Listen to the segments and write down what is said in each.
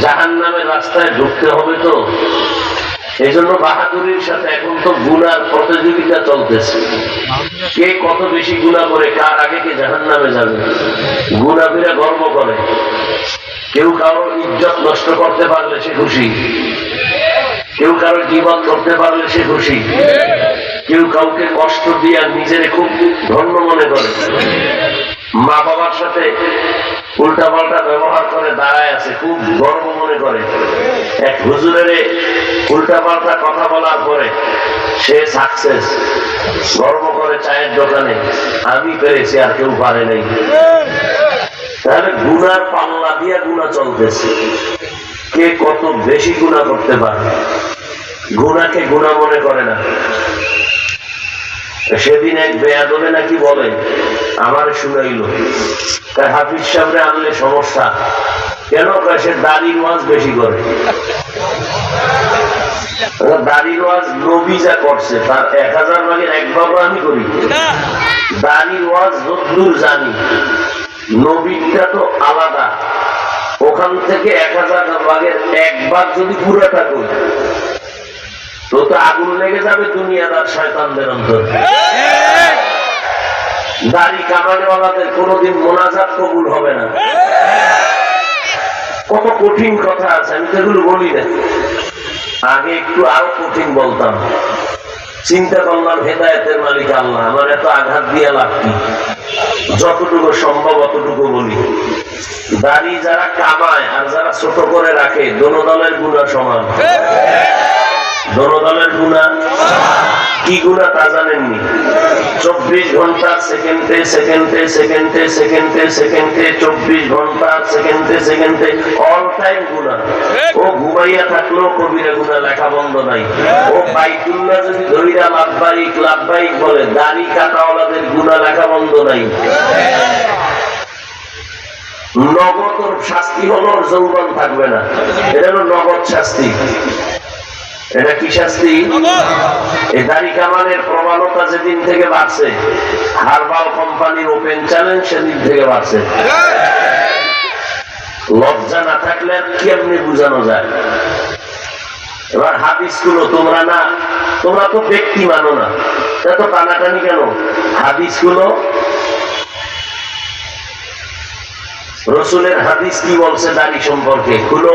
জাহান নামের রাস্তায় ঢুকতে হবে তো? এই জন্য বাহাদুরির সাথে এখন তো গুনার প্রতিযোগিতা চলতেছে। কে কত বেশি গুণা করে, কার আগে কে জাহান নামে যাবে? গুণাবিরা গর্ব করে। কেউ কারোর ইজ্জত নষ্ট করতে পারলে সে খুশি। কেউ কারোর জীবন করতে পারলে সে খুশি। কেউ কাউকে কষ্ট দিয়ে নিজের খুব ধন্য মনে করে। মা বাবার সাথে উল্টা পাল্টা ব্যবহার করে দাঁড়ায় আছে, খুব গর্ব মনে করে। এক হুজুরের উল্টা পাল্টা কথা বলার পরে সে সাকসেস গর্ব করে চায়ের দোকানে, আমি পেরেছি, আর কেউ পারে নাই। তাহলে গুনার পাল্লা দিয়ে গুণা চলতেছে। কে কত বেশি গুণা করতে পারে? গুণাকে গুণা মনে করে না। সেদিন এক বেয়া বেয়াদলে নাকি বলে আমার শুনাইল। তাই হাফিজ সামনে আনলে সমস্যা। কেন সে দাড়ির ওয়াজ বেশি করে? দাড়ির ওয়াজ নবী যা করছে তার এক হাজার ভাগের এক ভাগও আমি করি। দাড়ির ওয়াজ যদ্দূর জানি নবীটা তো আলাদা। ওখান থেকে এক হাজার ভাগের এক ভাগ যদি পুরাটা করি তো তো আগুন লেগে যাবে দুনিয়াদার শয়তানদের অন্তর। দাড়ি কামানেওয়ালাদের কোনোদিন মোনাজাত কবুল হবে না। কত কঠিন কথা আছে, আমি তো এগুলো বলি না আগে একটু আরও কঠিন বলতাম। চিন্তা করলাম, হেদায়তের মালিক আল্লাহ, আমার এত আঘাত দিয়ে কি? যতটুকু সম্ভব অতটুকু বলি। দাড়ি যারা কামায় আর যারা ছোট করে রাখে, দোনো দলের গুণা সমান। দোনো দলের গুণা কি গুণা তা জানেননি? চব্বিশ ঘণ্টা সেকেন্ডে সেকেন্ডে সেকেন্ডে সেকেন্ডে সেকেন্ডে চব্বিশ ঘণ্টা সেকেন্ডে সেকেন্ডে অল টাইম গুণা। ও ঘুমাইয়া থাকলেও কবিরা গুণা লেখা বন্ধ নাই। ও বাইতুল্লাহ যদি লাভবাহিক লাভবাহিক বলে দাড়ি কাটাওয়ালাদের গুণা লেখা বন্ধ নাই। নগদ শাস্তি হলো যৌবন থাকবে না। এটা হলো নগদ শাস্তি। এটা কি শাস্তি? এই দাড়ি কামানের প্রবণতা যেদিন থেকে বাড়ছে হারবাল কোম্পানির ওপেন চ্যালেঞ্জ সেদিন থেকে বাড়ছে। লজ্জা না থাকলে কেমনি বুঝানো যায়? এবার হাদিসগুলো তোমরা না তোমরা তো ব্যক্তি মানো না। এত টানাটানি কেন? হাদিসগুলো রসুলের হাদিস কি বলছে দাড়ি সম্পর্কে? খুলো।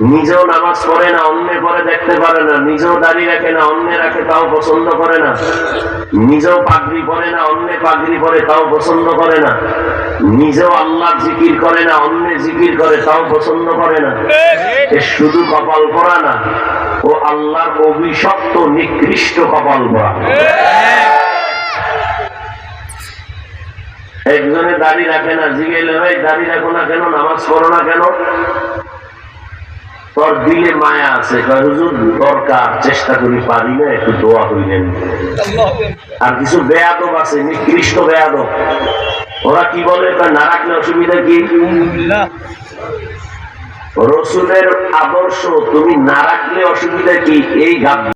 নিজেও নামাজ পড়ে না, অন্যে পরে দেখতে পারে না, নিজেও দাঁড়িয়ে রাখে না, অন্যে রাখে তাও পছন্দ করে না। নিজেও পাগড়ি পরে না, অন্যে পাগড়ি পরে তাও পছন্দ করে না। নিজেও আল্লাহ জিকির করে না, অন্য জিকির করে তাও পছন্দ করে না। শুধু কপাল পরা না, ও আল্লাহর অভিশপ্ত, নিকৃষ্ট কপাল পরা। একজনে দাড়ি রাখে না জিগেলে ভাই দাড়ি রাখো না কেন? নামাজ পড়ো না কেন? তোর দিলে মায়া আছে। হুজুর, দরকার, চেষ্টা করি, পারি না, একটু দোয়া হইলেন আর কিছু বেয়াদব আছে, নিকৃষ্ট বেয়াদব। ওরা কি বলে? না রাখলে অসুবিধা কি? রসুলের আদর্শ, তুমি না রাখলে অসুবিধা কি? এই গাব